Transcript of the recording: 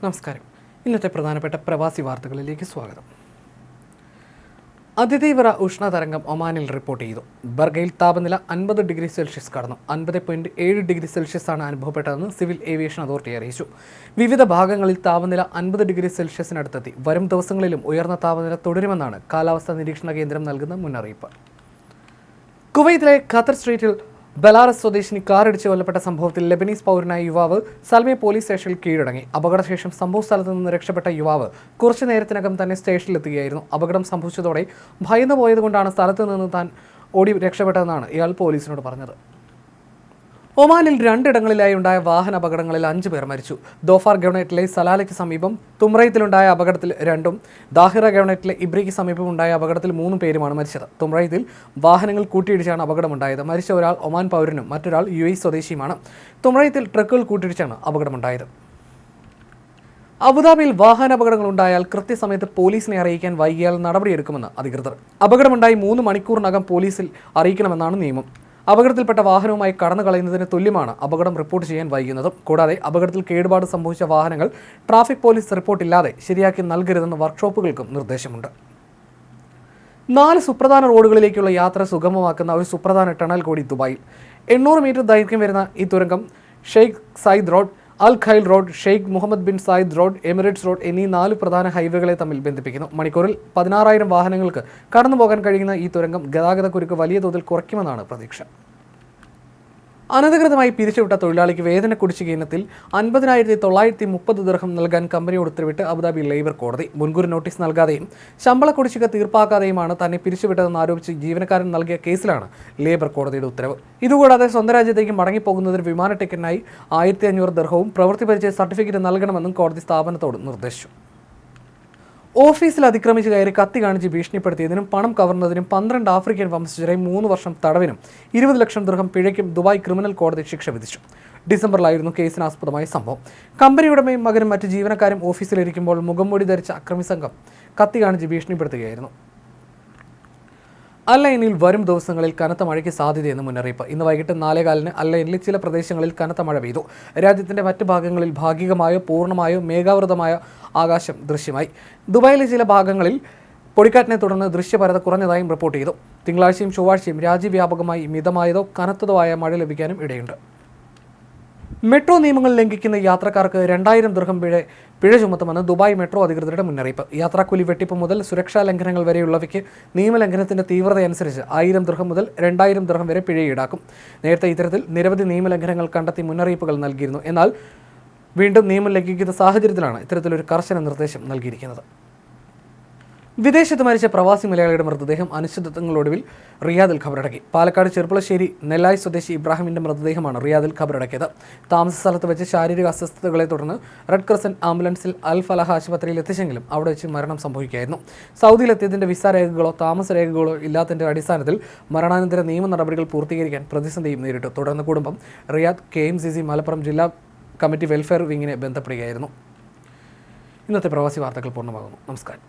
നമസ്കാരം. ഇന്നത്തെ പ്രധാനപ്പെട്ട പ്രവാസി വാർത്തകളിലേക്ക് സ്വാഗതം. അതിതീവ്ര ഉഷ്ണതരംഗം ഒമാനിൽ റിപ്പോർട്ട് ചെയ്തു. ബർഗയിൽ താപനില അൻപത് ഡിഗ്രി സെൽഷ്യസ് കടന്നു. അൻപത് പോയിന്റ് ഏഴ് ഡിഗ്രി സെൽഷ്യസ് ആണ് അനുഭവപ്പെട്ടതെന്ന് സിവിൽ ഏവിയേഷൻ അതോറിറ്റി അറിയിച്ചു. വിവിധ ഭാഗങ്ങളിൽ താപനില അൻപത് ഡിഗ്രി സെൽഷ്യസിനടുത്തെത്തി. വരും ദിവസങ്ങളിലും ഉയർന്ന താപനില തുടരുമെന്നാണ് കാലാവസ്ഥാ നിരീക്ഷണ കേന്ദ്രം നൽകുന്ന മുന്നറിയിപ്പ്. കുവൈത്തിലെ ഖത്തർ സ്ട്രീറ്റിൽ ബലാറസ് സ്വദേശിനി കാറിടിച്ച് കൊല്ലപ്പെട്ട സംഭവത്തിൽ ലെബനീസ് പൗരനായ യുവാവ് സൽമി പോലീസ് സ്റ്റേഷനിൽ കീഴടങ്ങി. അപകടശേഷം സംഭവ സ്ഥലത്ത് നിന്ന് രക്ഷപ്പെട്ട യുവാവ് കുറച്ചു നേരത്തിനകം തന്നെ സ്റ്റേഷനിലെത്തുകയായിരുന്നു. അപകടം സംഭവിച്ചതോടെ ഭയന്നു പോയതുകൊണ്ടാണ് സ്ഥലത്ത് നിന്ന് താൻ ഓടി രക്ഷപ്പെട്ടതെന്നാണ് ഇയാൾ പോലീസിനോട് പറഞ്ഞത്. ഒമാനിൽ രണ്ടിടങ്ങളിലായി ഉണ്ടായ വാഹന അപകടങ്ങളിൽ അഞ്ചു പേർ മരിച്ചു. ദോഫാർ ഗവർണേറ്റിലെ സലാലയ്ക്ക് സമീപം തുമ്രയത്തിലുണ്ടായ അപകടത്തിൽ രണ്ടും ദാഹിറ ഗവർണേറ്റിലെ ഇബ്രിക്ക് സമീപം ഉണ്ടായ അപകടത്തിൽ മൂന്ന് പേരുമാണ് മരിച്ചത്. തുമ്രയത്തിൽ വാഹനങ്ങൾ കൂട്ടിയിടിച്ചാണ് അപകടമുണ്ടായത്. മരിച്ച ഒരാൾ ഒമാൻ പൗരനും മറ്റൊരാൾ യു എ സ്വദേശിയുമാണ്. തുമ്രയത്തിൽ ട്രക്കുകൾ കൂട്ടിയിടിച്ചാണ് അപകടമുണ്ടായത്. അബുദാബിയിൽ വാഹനാപകടങ്ങൾ ഉണ്ടായാൽ കൃത്യസമയത്ത് പോലീസിനെ അറിയിക്കാൻ വൈകിയാൽ നടപടിയെടുക്കുമെന്ന് അധികൃതർ. അപകടമുണ്ടായി മൂന്ന് മണിക്കൂറിനകം പോലീസിൽ അറിയിക്കണമെന്നാണ് നിയമം. അപകടത്തിൽപ്പെട്ട വാഹനവുമായി കടന്നു കളയുന്നതിന് തുല്യമാണ് അപകടം റിപ്പോർട്ട് ചെയ്യാൻ വൈകുന്നതും. കൂടാതെ അപകടത്തിൽ കേടുപാട് സംഭവിച്ച വാഹനങ്ങൾ ട്രാഫിക് പോലീസ് റിപ്പോർട്ടില്ലാതെ ശരിയാക്കി നൽകരുതെന്ന് വർക്ക്ഷോപ്പുകൾക്കും നിർദ്ദേശമുണ്ട്. നാല് സുപ്രധാന റോഡുകളിലേക്കുള്ള യാത്ര സുഗമമാക്കുന്ന ഒരു സുപ്രധാന ടണൽ കൂടി ദുബായിൽ. എണ്ണൂറ് മീറ്റർ ദൈർഘ്യം വരുന്ന ഈ തുരങ്കം Sheikh Zayed road Al Khail road Sheikh Mohammed bin Zayed road Emirates road എന്നീ നാല് പ്രധാന ഹൈവേകളെ തമ്മിൽ ബന്ധിപ്പിക്കുന്നു. മണിക്കൂറിൽ പതിനാറായിരം വാഹനങ്ങൾക്ക് കടന്നുപോകാൻ കഴിയുന്ന ഈ തുരങ്കം ഗതാഗതക്കുരുക്ക് വലിയ തോതിൽ കുറയ്ക്കുമെന്നാണ് പ്രതീക്ഷ. അനധികൃതമായി പിരിച്ചുവിട്ട തൊഴിലാളിക്ക് വേതന കുടിശ്ശിക ഇനത്തിൽ അൻപതിനായിരത്തി തൊള്ളായിരത്തി മുപ്പത് ദീർഘം നൽകാൻ കമ്പനിയോട് ഉത്തരവിട്ട് അബുദാബി ലേബർ കോടതി. മുൻകൂർ നോട്ടീസ് നൽകാതെയും ശമ്പള കുടിശ്ശിക തീർപ്പാക്കാതെയുമാണ് തന്നെ പിരിച്ചുവിട്ടതെന്ന് ആരോപിച്ച് ജീവനക്കാരൻ നൽകിയ കേസിലാണ് ലേബർ കോടതിയുടെ ഉത്തരവ്. ഇതുകൂടാതെ സ്വന്തം രാജ്യത്തേക്ക് മടങ്ങിപ്പോകുന്നതിന് വിമാന ടിക്കറ്റിനായി ആയിരത്തി അഞ്ഞൂറ് ദീർഘവും പ്രവൃത്തി പരിചയ സർട്ടിഫിക്കറ്റ് നൽകണമെന്നും കോടതി സ്ഥാപനത്തോട് നിർദ്ദേശിച്ചു. ഓഫീസിൽ അതിക്രമിച്ച് കയറി കത്തി കാണിച്ച് ഭീഷണിപ്പെടുത്തിയതിനും പണം കവർന്നതിനും പന്ത്രണ്ട് ആഫ്രിക്കൻ വംശജരെ മൂന്ന് വർഷം തടവിനും ഇരുപത് ലക്ഷം ദൃഹം പിഴയ്ക്കും ദുബായ് ക്രിമിനൽ കോടതി ശിക്ഷ വിധിച്ചു. ഡിസംബറിലായിരുന്നു കേസിനാസ്പദമായ സംഭവം. കമ്പനി ഉടമയും മകനും മറ്റ് ജീവനക്കാരും ഓഫീസിലിരിക്കുമ്പോൾ മുഖംമൂടി ധരിച്ച അക്രമി സംഘം കത്തി കാണിച്ച് ഭീഷണിപ്പെടുത്തുകയായിരുന്നു. അല്ലൈനിൽ വരും ദിവസങ്ങളിൽ കനത്ത മഴയ്ക്ക് സാധ്യതയെന്ന് മുന്നറിയിപ്പ്. ഇന്ന് വൈകിട്ട് നാലേകാലിന് അല്ലൈനിൽ ചില പ്രദേശങ്ങളിൽ കനത്ത മഴ പെയ്തു. രാജ്യത്തിന്റെ മറ്റ് ഭാഗങ്ങളിൽ ഭാഗികമായോ പൂർണമായോ മേഘാവൃതമായ ആകാശം ദൃശ്യമായി. ദുബായിലെ ചില ഭാഗങ്ങളിൽ പൊടിക്കാറ്റിനെ തുടർന്ന് ദൃശ്യപരത കുറഞ്ഞതായും റിപ്പോർട്ട് ചെയ്തു. തിങ്കളാഴ്ചയും ചൊവ്വാഴ്ചയും രാജ്യവ്യാപകമായി മിതമായതോ കനത്തതോ ആയ മഴ ലഭിക്കാനും ഇടയുണ്ട്. മെട്രോ നിയമങ്ങൾ ലംഘിക്കുന്ന യാത്രക്കാർക്ക് രണ്ടായിരം ദൃഹം പിഴ പിഴ ചുമത്തുമെന്ന് ദുബായ് മെട്രോ അധികൃതരുടെ മുന്നറിയിപ്പ്. യാത്രാക്കൂലി വെട്ടിപ്പ് മുതൽ സുരക്ഷാ ലംഘനങ്ങൾ വരെയുള്ളവയ്ക്ക് നിയമലംഘനത്തിന്റെ തീവ്രതയനുസരിച്ച് ആയിരം ദൃഹം മുതൽ രണ്ടായിരം ദൃഹം വരെ പിഴ ഈടാക്കും. നേരത്തെ ഇത്തരത്തിൽ നിരവധി നിയമലംഘനങ്ങൾ കണ്ടെത്തി മുന്നറിയിപ്പുകൾ നൽകിയിരുന്നു. എന്നാൽ വീണ്ടും നിയമം ലംഘിക്കുന്ന സാഹചര്യത്തിലാണ് ഇത്തരത്തിലൊരു കർശന നിർദ്ദേശം നൽകിയിരിക്കുന്നത്. വിദേശത്ത് മരിച്ച പ്രവാസി മലയാളിയുടെ മൃതദേഹം അനിശ്ചിതത്വങ്ങളൊടുവിൽ റിയാദിൽ ഖബറടക്കി. പാലക്കാട് ചെറുപ്പളശ്ശേരി നെല്ലായി സ്വദേശി ഇബ്രാഹിമിന്റെ മൃതദേഹമാണ് റിയാദിൽ ഖബറടക്കിയത്. താമസ സ്ഥലത്ത് വെച്ച് ശാരീരിക അസ്വസ്ഥതകളെ തുടർന്ന് റെഡ് ക്രസന്റ് ആംബുലൻസിൽ അൽ ഫലഹ ആശുപത്രിയിൽ എത്തിച്ചെങ്കിലും അവിടെ വെച്ച് മരണം സംഭവിക്കുകയായിരുന്നു. സൗദിയിലെത്തിയതിന്റെ വിസ രേഖകളോ താമസ രേഖകളോ ഇല്ലാത്തതിന്റെ അടിസ്ഥാനത്തിൽ മരണാനന്തര നിയമ നടപടികൾ പൂർത്തീകരിക്കാൻ പ്രതിസന്ധിയും നേരിട്ടു. തുടർന്ന് കുടുംബം Riyadh K M C C Malappuram ജില്ലാ കമ്മിറ്റി വെൽഫെയർ വിങ്ങിനെ ബന്ധപ്പെടുകയായിരുന്നു. ഇന്നത്തെ പ്രവാസി വാർത്തകൾ പൂർണമാകുന്നു. നമസ്കാരം.